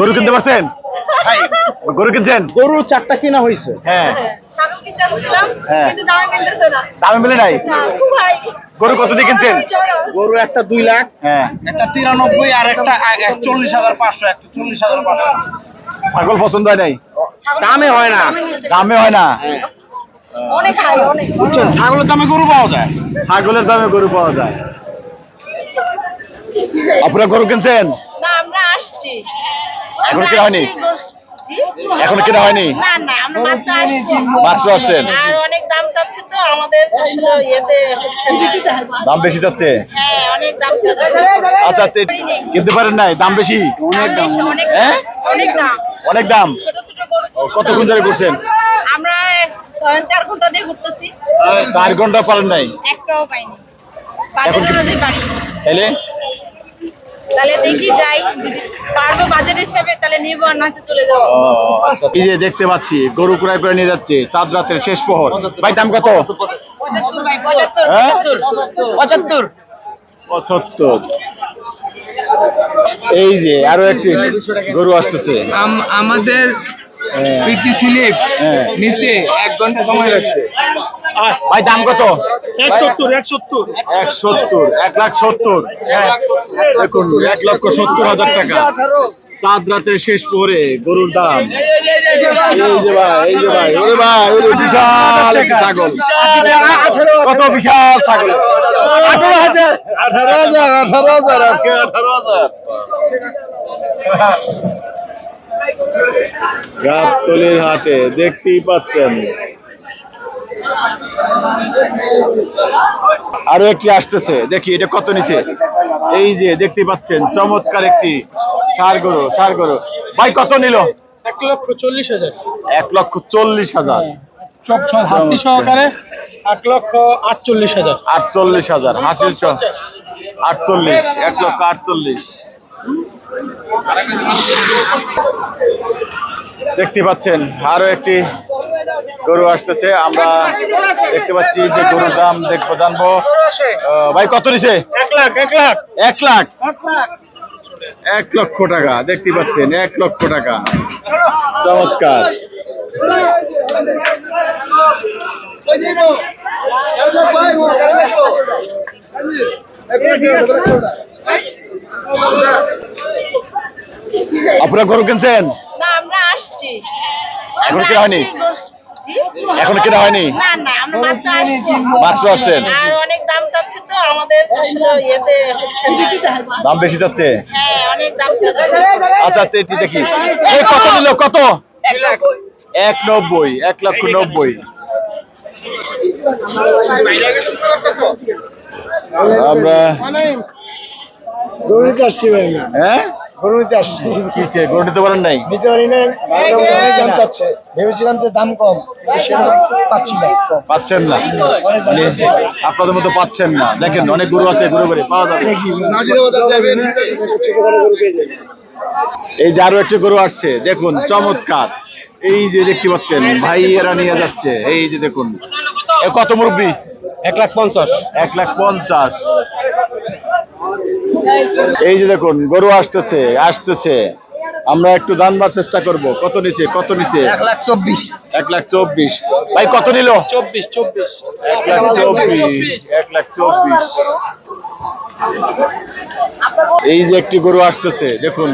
গরু কিনতে পারছেন? গরু কিনছেন? গরু চারটা কিনা হয়েছে। হ্যাঁ। ছাগল কিনতে আসছিলাম হ্যাঁ। কিন্তু দামে মিলতেছে না। দামে মিলে নাই? গরু কত দিয়ে কিনছেন? গরু একটা দুই লাখ হ্যাঁ। একটা তিরানব্বই আর একটা চল্লিশ হাজার পাঁচশো একটা চল্লিশ হাজার পাঁচশো। ছাগল পছন্দ হয় নাই? দামে হয় না। দামে হয় না? বুঝছেন? ছাগলের দামে গরু পাওয়া যায়। ছাগলের দামে গরু পাওয়া যায়। আপনারা গরু কিনছেন? না আমরা আসছি। এখনও কেনা হয়নি? এখনও কেনা হয়নি? না না আমরা মাত্র আসছি। মাত্র আসছেন? আর অনেক দাম চাচ্ছে তো আমাদের আসলে ইয়েতে হচ্ছে না। দাম বেশি যাচ্ছে হ্যাঁ অনেক দাম চাচ্ছে। আচ্ছা আচ্ছা কিনতে পারেন নাই? দাম বেশি? দাম। অনেক হ্যাঁ? দাম অনেক দাম। অনেক দাম? ছোট ছোট গরু ও, কতক্ষণ ধরে ঘুরছেন? আমরা ধরেন চার ঘণ্টা দিয়ে ঘুরতেছি। চার ঘণ্টা পারেন নাই? একটাও পাইনি। বাজার এখন- অনুযায়ী পারি তাহলে দেখি যাই যদি পারব বাজার হিসাবে তাহলে নিবো আর নয়তো চলে যাব। আচ্ছা, এই যে দেখতে পাচ্ছি গরু ক্রয় করে নিয়ে যাচ্ছে চাঁদ রাতের শেষ প্রহর। ভাই দাম কত? পঁচাত্তর ভাই পঁচাত্তর হ্যাঁ? এই যে আরও একটি গরু আসতেছে। আম- আমাদের হ্যাঁ, পিটি স্লিপ হ্যাঁ। নিতে এক ঘণ্টা সময় লাগছে। ভাই দাম কত? এক সত্তর এক সত্তর এক সত্তর এক লাখ সত্তর। দেখুন এক লক্ষ সত্তর হাজার টাকা। চাঁদ রাতের শেষ প্রহরে গরুর দাম। এই যে ভাই এই যে ভাই ওরে ভাই ওরে বিশাল ছাগল। কত বিশাল ছাগল। আঠারো হাজার। আঠারো হাজার আঠারো হাজার আঠারো হাজার। গাবতলির হাটে দেখতেই পাচ্ছেন। আরও একটি আসতেছে। দেখি এটা কত নিচে? এই যে দেখতে পাচ্ছেন চমৎকার একটি সার গরু সার গরু ভাই কত নিল? এক লক্ষ চল্লিশ হাজার। এক লক্ষ চল্লিশ হাজার। সব সব সহকারে এক লক্ষ আটচল্লিশ হাজার। আটচল্লিশ হাজার হাসিল সহ। আটচল্লিশ এক লক্ষ আটচল্লিশ। দেখতে পাচ্ছেন আরও একটি গরু আসতেছে আমরা দেখতে পাচ্ছি যে গরুর দাম দেখব জানব। ভাই কত নিছে? এক লাখ এক লাখ। এক লাখ? এক লক্ষ টাকা দেখতে পাচ্ছেন এক লক্ষ টাকা। চমৎকার। আপনারা গরু কিনছেন? না আমরা আসছি। এখনও কেনা হয়নি? এখনও কেনা হয়নি? না না আমরা মাত্র আসছি। মাত্র আসছেন? আর অনেক দাম চাচ্ছে তো আমাদের আসলে ইয়েতে হচ্ছে দাম বেশি যাচ্ছে হ্যাঁ অনেক দাম চাচ্ছে। আচ্ছা আচ্ছা এটি দেখি। এই কত নিল কত? এক নব্বই এক লক্ষ নব্বই। আমরা গরু আসছি ভাই আমরা হ্যাঁ? গরু নিতে আসছি। কিছে গরু নিতে পারেন নাই? নিতে পারি না অনেক দাম চাচ্ছে। ভেবেছিলাম যে দাম কম কিন্তু সেরকম পাচ্ছি না কম। পাচ্ছেন না? মানে আপনাদের মতো পাচ্ছেন না। দেখেন অনেক গরু আছে গরু করে পাওয়া যাবে। ছোটখাটো গরু পেয়ে যাবে। এই যে আরও একটি গরু আসছে দেখুন চমৎকার। এই যে দেখতে পাচ্ছেন ভাইয়েরা নিয়ে যাচ্ছে। এই যে দেখুন এ কত মুরব্বী? এক লাখ পঞ্চাশ। এক লাখ পঞ্চাশ। এই যে দেখুন গরু আসতেছে আসতেছে। আমরা একটু জানবার চেষ্টা করব। কত নিচে কত নিচে এক লাখ চব্বিশ। এক লাখ চব্বিশ। ভাই কত নিল? চব্বিশ চব্বিশ। এক লাখ চব্বিশ। এক লাখ চব্বিশ। এই যে একটি গরু আসতেছে দেখুন।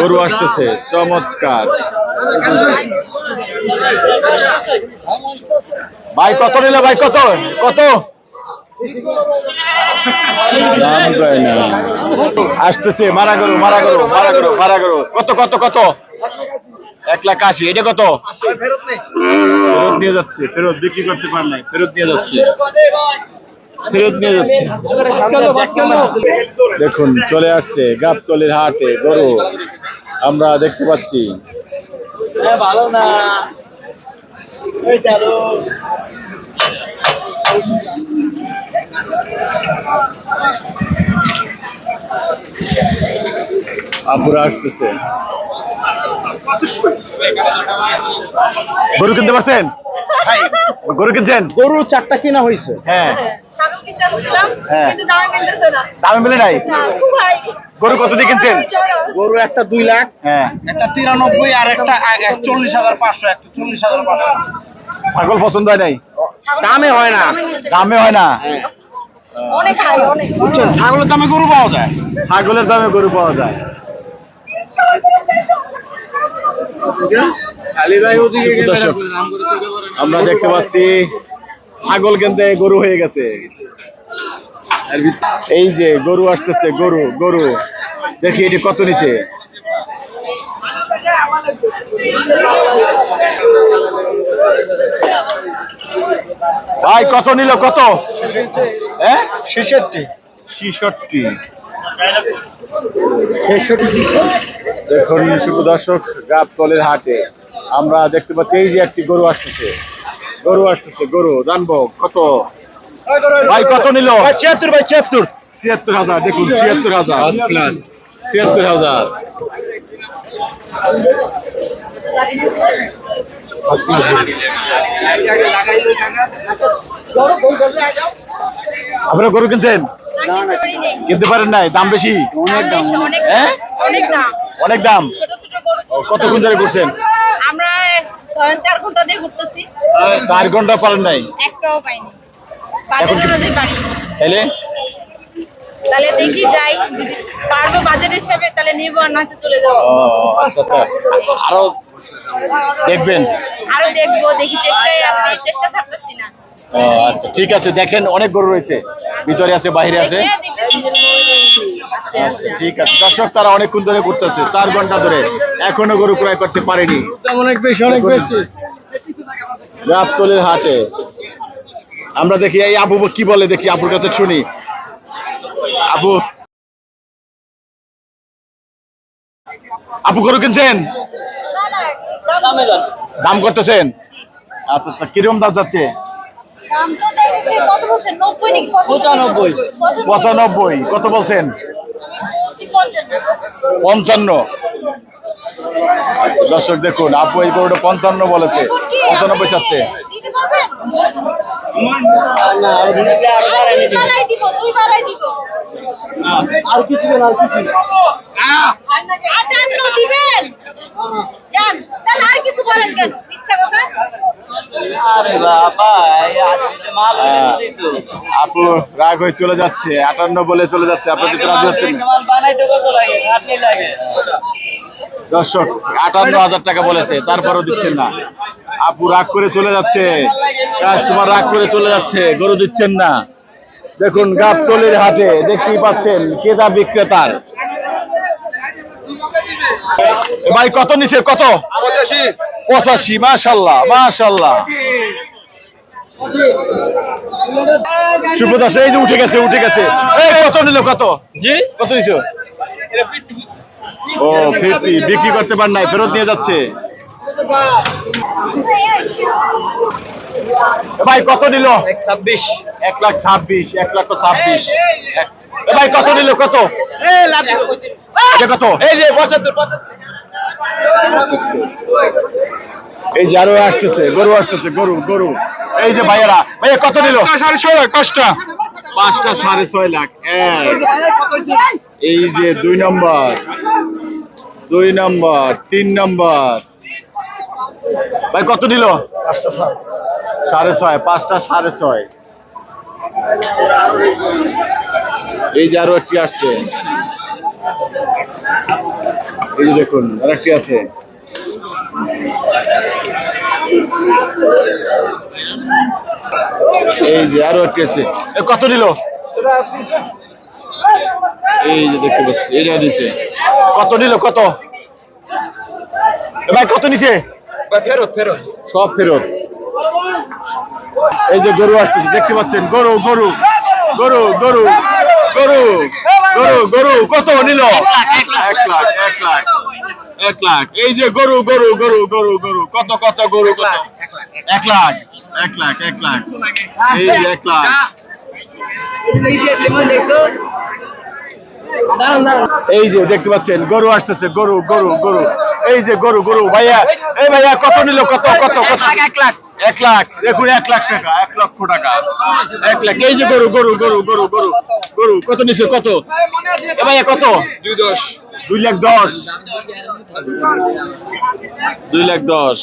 গরু আসতেছে চমৎকার। ভাই কত নিল ভাই কত? কত? আসতেছে, মারা গরু মারা গরু মারা গরু মারা গরু। কত কত কত? এক লাখ আশি, এটা কত? ফেরত নিয়ে যাচ্ছে, ফেরত বিক্রি করতে পার নাই, ফেরত নিয়ে যাচ্ছে। ফেরত নিয়ে যাচ্ছে। দেখুন, চলে আসছে গাবতলির হাটে গরু। আমরা দেখতে পাচ্ছি। না আপুরা আসতেছে। গরু কিনতে পারছেন? গরু কিনছেন? গরু চারটা কিনা হয়েছে। হ্যাঁ। হ্যাঁ। কিন্তু দামে মিলতেছে না। দামে মিলে নাই? না, খুব হাই গরু কত দিয়ে কিনছেন? গরু একটা দুই লাখ হ্যাঁ। একটা তিরানব্বই আর একটা চল্লিশ হাজার পাঁচশো একটা চল্লিশ হাজার পাঁচশো। ছাগল পছন্দ হয় নাই? দামে হয় না। দামে হয় না। অনেক হাই অনেক। বুঝছেন ছাগলের দামে গরু পাওয়া যায়? ছাগলের দামে গরু পাওয়া যায়। আমরা দেখতে পাচ্ছি ছাগল কিনতে গরু হয়ে গেছে। এই যে গরু আসতেছে গরু গরু। দেখি এটি কত নিচে? ভাই কত নিল কত? হ্যাঁ? ছেষট্টি। ছিষট্টি। দেখুন শুভ দর্শক গাবতলের হাটে আমরা দেখতে পাচ্ছি এই যে একটি গরু আসতেছে। গরু আসতেছে গরু জানব কত? ভাই কত নিল? ছিয়াত্তর ভাই ছিয়াত্তর। ছিয়াত্তর হাজার দেখুন ছিয়াত্তর হাজার। ছিয়াত্তর হাজার। আপনারা গরু কিনছেন? কিনতে পারেন। নাই দাম বেশি? অনেক হ্যাঁ? দাম অনেক দাম। গরু ও, কতক্ষণ ধরে ঘুরছেন? আমরা চার ঘণ্টা দিয়ে ঘুরতেছি। চার ঘণ্টা পারেন নাই? একটাও পাইনি। তাহলে তাহলে দেখি যাই যদি পারব বাজারের হিসাবে তাহলে নিবো আর নাকি চলে যাব। আচ্ছা আচ্ছা। আরও দেখবেন। আরও দেখব দেখি চেষ্টায় আছি চেষ্টা ছাড়তেছি না। ও, আচ্ছা ঠিক আছে দেখেন অনেক গরু রয়েছে। ভিতরে আছে বাইরে আছে। আচ্ছা ঠিক আছে। দর্শক তারা অনেকক্ষণ ধরে ঘুরতেছে চার ঘণ্টা ধরে। এখনও গরু ক্রয় করতে পারেনি। অনেক বেশি অনেক বেশি। গাবতলের হাটে। আমরা দেখি এই আবু কি বলে দেখি আবুর কাছে শুনি। আবু। আপু গরু কিনছেন? না, না, দাম- দাম করতেছেন? আচ্ছা আচ্ছা কীরকম দাম যাচ্ছে? দাম তো চাইতেছে কত বলছেন? 90 নাকি 95? 95 পঁচানব্বই কত বলছেন? আমি বলছি 55 পঞ্চান্ন। আচ্ছা, দর্শক দেখুন আপু এই গরুটা পঞ্চান্ন বলেছে। পঁচানব্বই চাচ্ছে। দিব। আর কিছু না আর কিছু আটান্ন দিবেন? তাহলে আর কিছু বলেন কেন? মিথ্যা কথা? আরে বাবা এই আসলে মাল হ্যাঁ, আপু রাগ হয়ে চলে যাচ্ছে আটান্ন বলে চলে যাচ্ছে আপনি দিতে রাজি হচ্ছেন না। মাল বানাইতে কত লাগে খাটনি লাগে দর্শক আটান্ন হাজার টাকা বলেছে তারপরও দিচ্ছেন না আপু রাগ করে চলে যাচ্ছে কাস্টমার রাগ করে চলে যাচ্ছে গরু দিচ্ছেন না দেখুন গাবতলির হাটে দেখতেই পাচ্ছেন ক্রেতা বিক্রেতার। ভাই কত নিচে কত? পঁচাশি। পঁচাশি মাশাল্লাহ মাশাল্লাহ। সুপ্রদাস এই যে উঠে গেছে উঠে গেছে। এই কত নিল কত? জি? কত নিছো? ও ফিরতি বিক্রি করতে পার নাই ফেরত নিয়ে যাচ্ছে। ভাই কত নিল? এক ছাব্বিশ। এক লাখ ছাব্বিশ এক লাখ ছাব্বিশ। ভাই কত নিল? কত? কত? এই যে পঁচাত্তর এই যে আরও আসতেছে গরু আসতেছে গরু গরু। এই যে ভাইয়েরা ভাইয়া কত নিল? সাড়ে ছয় লাখ পাঁচটা। পাঁচটা সাড়ে ছয় লাখ এক। এই যে দুই নম্বর দুই নম্বর তিন নম্বর। ভাই কত নিল? পাঁচটা সাত। সাড়ে ছয় পাঁচটা সাড়ে ছয়। এই যে আরও একটি আসছে। এই যে দেখুন আর একটি আছে। এই যে আরও একটি আছে। কত নিল? এই যে দেখতে পাচ্ছি এটা দিছে। কত নিল কত? ভাই কত নিছে? ফেরত ফেরত। সব ফেরত। এই যে গরু আসতেছে দেখতে পাচ্ছেন গরু গরু গরু গরু গরু গরু গরু কত নিল এক লাখ এক লাখ এক লাখ এই যে গরু গরু গরু গরু গরু কত কত গরু কত এক লাখ এক লাখ এক লাখ এই যে এক লাখ এই যে দেখতে পাচ্ছেন গরু আসতেছে গরু গরু গরু। এই যে গরু গরু ভাইয়া এই ভাইয়া কত নিল কত কত কত? এক লাখ। এক লাখ দেখুন এক লাখ টাকা এক লক্ষ টাকা। এক লাখ এই যে গরু গরু গরু গরু গরু গরু কত নিছে কত? এ ভাইয়া কত? দুই দশ। দুই লাখ দশ। দুই লাখ দশ।